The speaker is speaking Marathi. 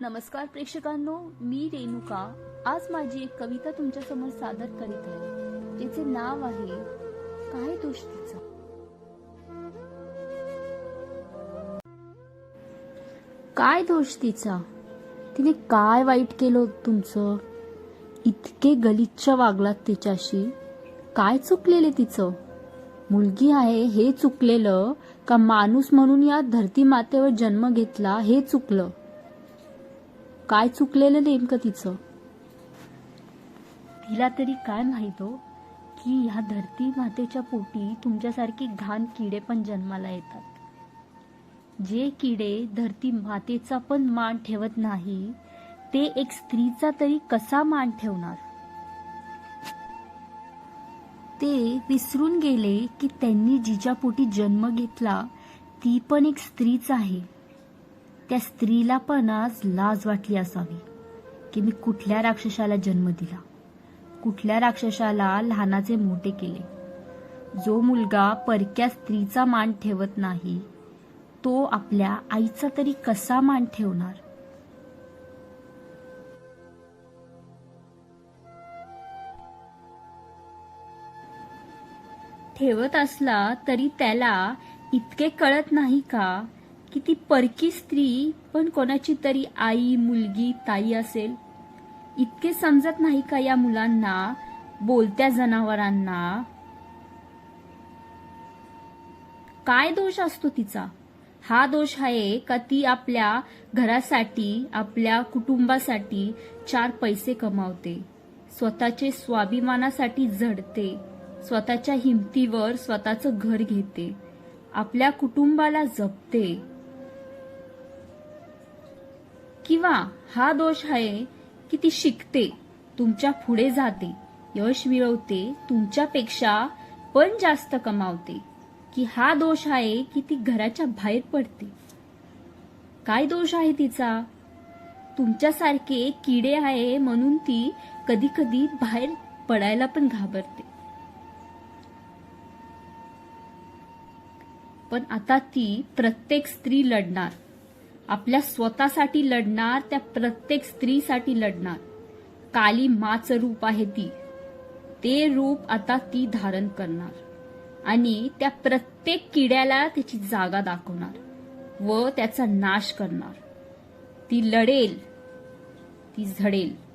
नमस्कार प्रेक्षकांनो मी रेणुका. आज माझी एक कविता तुमच्यासमोर सादर करीत आहे. तिचे नाव आहे काय दोष तिचा काय दोष तिचा तिने काय वाईट केलं तुमचं? इतके गलिच्छ वागलात तिच्याशी. काय चुकलेले तिचं? मुलगी आहे हे चुकलेलं. का माणूस म्हणून या धरती मातेवर जन्म घेतला हे चुकलं. काय चुकलेलं नेमकं तिचं? तिला तरी काय माहितो हो, की ह्या धरती मातेच्या पोटी तुमच्यासारखी घाण किडे पण जन्माला येतात. जे किडे धरती मातेचा पण मान ठेवत नाही ते एक स्त्रीचा तरी कसा मान ठेवणार? ते विसरून गेले की त्यांनी जिच्या पोटी जन्म घेतला ती पण एक स्त्रीच आहे. त्या स्त्रीला पण आज लाज वाटली असावी की मी कुठल्या राक्षसाला जन्म दिला. कुठल्या राक्षसाला लहानाचे मोठे केले. जो मुलगा परक्या स्त्रीचा मान ठेवत नाही तो आपल्या आईचा तरी कसा मान ठेवणार? ठेवत असला तरी त्याला इतके कळत नाही का? की ती परकी स्त्री पण कोणाची तरी आई मुलगी ताई असेल. इतके समजत नाही का या मुलांना बोलत्या जनावरांना? काय दोष असतो तिचा? हा दोष आहे का ती आपल्या घरासाठी आपल्या कुटुंबासाठी चार पैसे कमावते. स्वतःचे स्वाभिमानासाठी झडते. स्वतःच्या हिमतीवर स्वतःचं घर घेते. आपल्या कुटुंबाला जपते. किंवा हा दोष आहे की ती शिकते तुमच्यापुढे जाते यश मिळवते तुमच्यापेक्षा पण जास्त कमावते की हा दोष आहे की ती घराच्या बाहेर पडते. काय दोष आहे तिचा? तुमच्यासारखे किडे आहे म्हणून ती कधी कधी बाहेर पडायला पण घाबरते. पण आता ती प्रत्येक स्त्री लढणार. आपल्या स्वतःसाठी लढणार त्या प्रत्येक स्त्रीसाठी लढणार. काली माचं रूप आहे ती. ते रूप आता ती धारण करणार. आणि त्या प्रत्येक किड्याला त्याची जागा दाखवणार व त्याचा नाश करणार. ती लढेल ती झडेल.